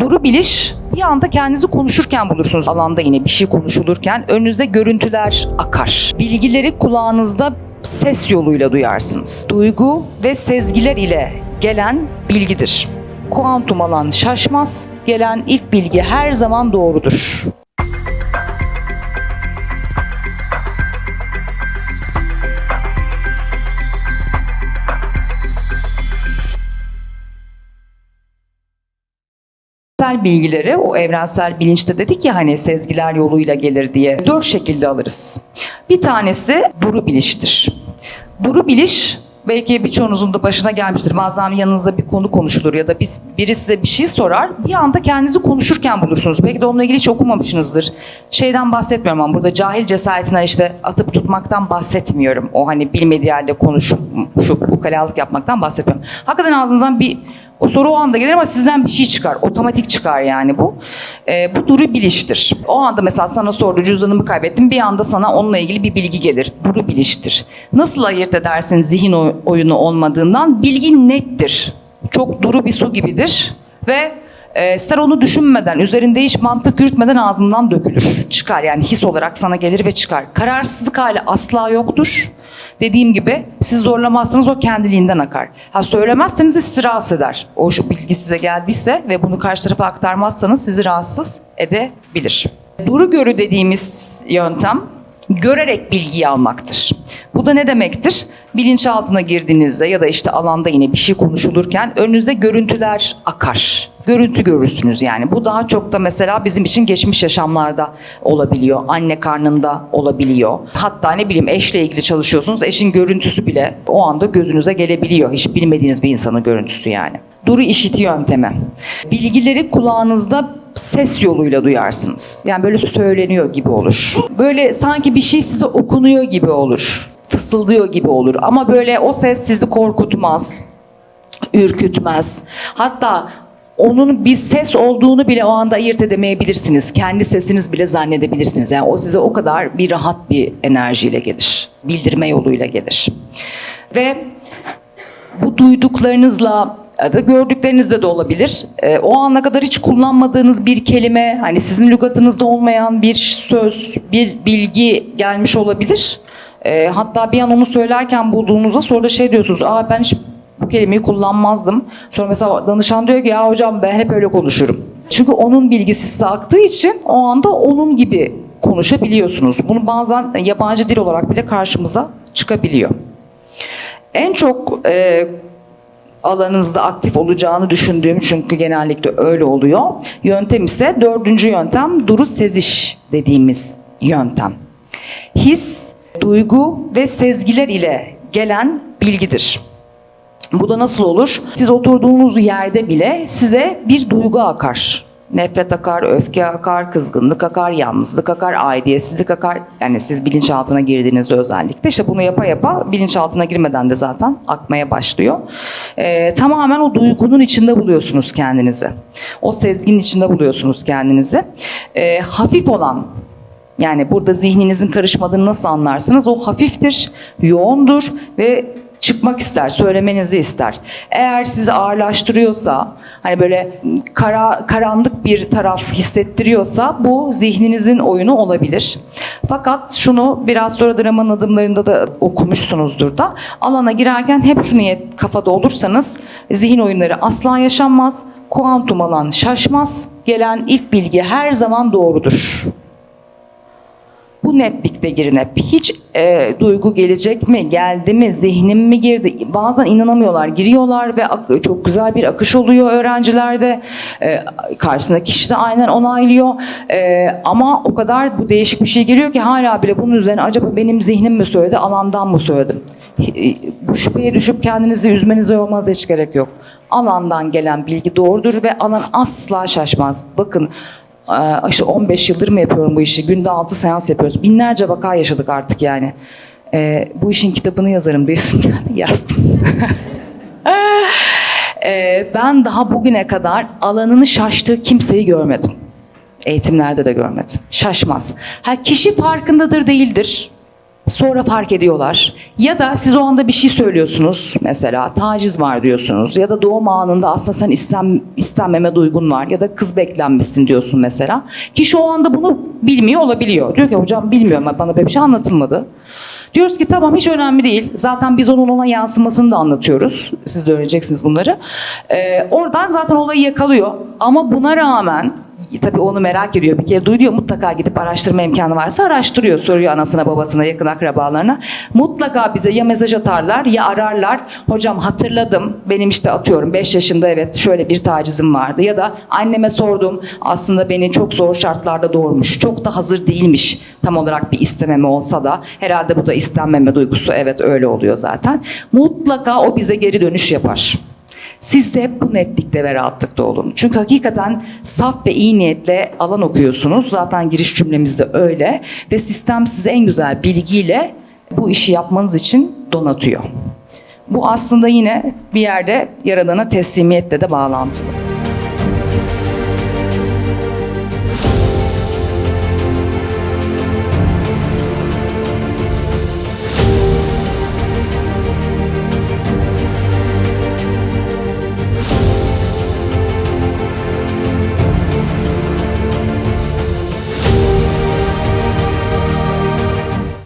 Duru biliş bir anda kendinizi konuşurken bulursunuz. Alanda yine bir şey konuşulurken önünüze görüntüler akar. Bilgileri kulağınızda ses yoluyla duyarsınız. Duygu ve sezgiler ile gelen bilgidir. Kuantum alan şaşmaz, gelen ilk bilgi her zaman doğrudur. Evrensel bilgileri, o evrensel bilinçte dedik ya hani sezgiler yoluyla gelir diye dört şekilde alırız. Bir tanesi duru biliştir. Duru biliş belki birçoğunuzun da başına gelmiştir. Bazen yanınızda bir konu konuşulur ya da biz, biri size bir şey sorar. Bir anda kendinizi konuşurken bulursunuz. Belki de onunla ilgili hiç okumamışsınızdır. Şeyden bahsetmiyorum ama burada cahil cesaretinden işte atıp tutmaktan bahsetmiyorum. O hani bilmediği halde konuşup şu ukalalık yapmaktan bahsetmiyorum. Hakikaten ağzınızdan bir o soru o anda gelir ama sizden bir şey çıkar. Otomatik çıkar yani bu. Ee, bu duru biliştir. O anda mesela sana sordu cüzdanımı kaybettim. Bir anda sana onunla ilgili bir bilgi gelir. Duru biliştir. Nasıl ayırt edersin zihin oy- oyunu olmadığından? Bilgi nettir. Çok duru bir su gibidir. Ve e, sen onu düşünmeden, üzerinde hiç mantık yürütmeden ağzından dökülür. Çıkar yani his olarak sana gelir ve çıkar. Kararsızlık hali asla yoktur. Dediğim gibi siz zorlamazsanız o kendiliğinden akar. Ha söylemezseniz de sizi rahatsız eder. O şu bilgi size geldiyse ve bunu karşı tarafa aktarmazsanız sizi rahatsız edebilir. Duru görü dediğimiz yöntem görerek bilgiyi almaktır. Bu da ne demektir? Bilinçaltına girdiğinizde ya da işte alanda yine bir şey konuşulurken önünüze görüntüler akar. Görüntü görürsünüz yani. Bu daha çok da mesela bizim için geçmiş yaşamlarda olabiliyor. Anne karnında olabiliyor. Hatta ne bileyim eşle ilgili çalışıyorsunuz. Eşin görüntüsü bile o anda gözünüze gelebiliyor. Hiç bilmediğiniz bir insanın görüntüsü yani. Duru işiti yöntemi. Bilgileri kulağınızda ses yoluyla duyarsınız. Yani böyle söyleniyor gibi olur. Böyle sanki bir şey size okunuyor gibi olur. Fısıldıyor gibi olur. Ama böyle o ses sizi korkutmaz ürkütmez. Hatta onun bir ses olduğunu bile o anda ayırt edemeyebilirsiniz. Kendi sesiniz bile zannedebilirsiniz. Yani o size o kadar bir rahat bir enerjiyle gelir. Bildirme yoluyla gelir. Ve bu duyduklarınızla ya da gördüklerinizde de olabilir. Ee, o ana kadar hiç kullanmadığınız bir kelime, hani sizin lügatınızda olmayan bir söz, bir bilgi gelmiş olabilir. Ee, hatta bir an onu söylerken bulduğunuzda sonra da şey diyorsunuz, aa ben hiç bu kelimeyi kullanmazdım. Sonra mesela danışan diyor ki ya hocam ben hep öyle konuşurum. Çünkü onun bilgisi size için o anda onun gibi konuşabiliyorsunuz. Bunu bazen yabancı dil olarak bile karşımıza çıkabiliyor. En çok e, alanınızda aktif olacağını düşündüğüm çünkü genellikle öyle oluyor. Yöntem ise dördüncü yöntem duru seziş dediğimiz yöntem. His, duygu ve sezgiler ile gelen bilgidir. Bu da nasıl olur? Siz oturduğunuz yerde bile size bir duygu akar. Nefret akar, öfke akar, kızgınlık akar, yalnızlık akar, aidiyetsizlik akar. Yani siz bilinçaltına girdiğinizde özellikle. işte bunu yapa yapa bilinçaltına girmeden de zaten akmaya başlıyor. Ee, tamamen o duygunun içinde buluyorsunuz kendinizi. O sezginin içinde buluyorsunuz kendinizi. Ee, hafif olan yani burada zihninizin karışmadığını nasıl anlarsınız? O hafiftir, yoğundur ve çıkmak ister, söylemenizi ister. Eğer sizi ağırlaştırıyorsa, hani böyle kara, karanlık bir taraf hissettiriyorsa bu zihninizin oyunu olabilir. Fakat şunu biraz sonra dramanın adımlarında da okumuşsunuzdur da alana girerken hep şu niyet kafada olursanız zihin oyunları asla yaşanmaz, kuantum alan şaşmaz, gelen ilk bilgi her zaman doğrudur. Bu netlikte girin hep. Hiç e, duygu gelecek mi, geldi mi, zihnim mi girdi? Bazen inanamıyorlar. Giriyorlar ve çok güzel bir akış oluyor öğrencilerde. E, karşısındaki kişi de aynen onaylıyor. E, ama o kadar bu değişik bir şey geliyor ki hala bile bunun üzerine acaba benim zihnim mi söyledi, alandan mı söyledim? Hi- Bu şüpheye düşüp kendinizi üzmenize yormanıza hiç gerek yok. Alandan gelen bilgi doğrudur ve alan asla şaşmaz. Bakın işte 15 yıldır mı yapıyorum bu işi? Günde 6 seans yapıyoruz. Binlerce vaka yaşadık artık yani. Ee, bu işin kitabını yazarım diyorsun geldi yazdım. Ee, ben daha bugüne kadar alanını şaştığı kimseyi görmedim. Eğitimlerde de görmedim. Şaşmaz. Ha kişi farkındadır değildir. Sonra fark ediyorlar. Ya da siz o anda bir şey söylüyorsunuz mesela taciz var diyorsunuz ya da doğum anında aslında sen istem, istenmeme duygun var ya da kız beklenmişsin diyorsun mesela. Kişi o anda bunu bilmiyor olabiliyor. Diyor ki hocam bilmiyorum bana böyle bir şey anlatılmadı. Diyoruz ki tamam hiç önemli değil. Zaten biz onun ona yansımasını da anlatıyoruz. Siz de öğreneceksiniz bunları. Ee, oradan zaten olayı yakalıyor. Ama buna rağmen tabii onu merak ediyor. Bir kere duyuyor mutlaka gidip araştırma imkanı varsa araştırıyor. Soruyor anasına babasına yakın akrabalarına. Mutlaka bize ya mesaj atarlar ya ararlar. Hocam hatırladım benim işte atıyorum 5 yaşında evet şöyle bir tacizim vardı. Ya da anneme sordum aslında beni çok zor şartlarda doğurmuş. Çok da hazır değilmiş tam olarak bir istememe olsa da. Herhalde bu da istenmeme duygusu evet öyle oluyor zaten. Mutlaka o bize geri dönüş yapar. Siz de bu netlikte ve rahatlıkta olun. Çünkü hakikaten saf ve iyi niyetle alan okuyorsunuz. Zaten giriş cümlemizde öyle. Ve sistem size en güzel bilgiyle bu işi yapmanız için donatıyor. Bu aslında yine bir yerde Yaradan'a teslimiyetle de bağlantılı.